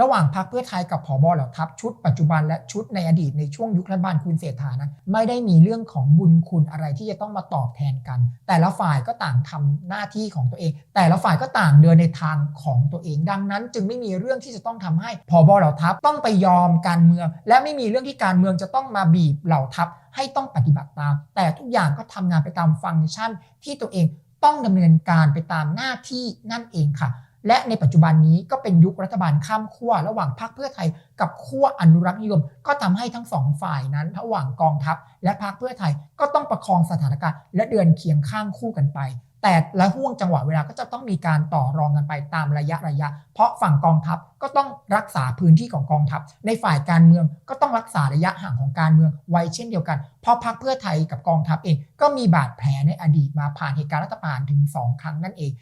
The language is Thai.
ระหว่างพรรคเพื่อไทยกับผบเหล่าทัพชุดปัจจุบันและชุดในอดีตในช่วงยุครัฐบาลคุณเศรษฐานั้นไม่ได้มีเรื่องของบุญคุณอะไรที่จะต้องมาตอบแทนกัน แต่ละฝ่ายก็ต่างทำหน้าที่ของตัวเอง แต่ละฝ่ายก็ต่างเดินในทางของตัวเอง ดังนั้น จึงไม่มีเรื่องที่จะต้องทำให้ผบเหล่าทัพต้องไปยอมการเมือง และไม่มีเรื่องที่การเมืองจะต้องมาบีบเหล่าทัพให้ต้องปฏิบัติตาม แต่ทุกอย่างก็ทำงานไปตามฟังก์ชันที่ตัวเองต้องดำเนินการไปตามหน้าที่นั่นเองค่ะ และในปัจจุบันนี้ก็เป็นยุครัฐบาลข้ามขั้วระหว่างพรรคเพื่อไทยกับขั้วอนุรักษ์นิยม ก็ทำให้ทั้งสองฝ่ายนั้นระหว่างกองทัพ และพรรคเพื่อไทยก็ต้องประคองสถานการณ์ และเดินเคียงข้างคู่กันไป แต่ละห่วงจังหวะเวลาก็จะต้องมีการต่อรองกันไปตามระยะระยะ เพราะฝั่งกองทัพก็ต้องรักษาพื้นที่ของกองทัพ ในฝ่ายการเมืองก็ต้องรักษาระยะห่างของการเมืองไว้เช่นเดียวกัน เพราะพรรคเพื่อไทยกับกองทัพเองก็มีบาดแผลในอดีตมาผ่านเหตุการณ์รัฐประหารถึง 2 ครั้งนั่นเอง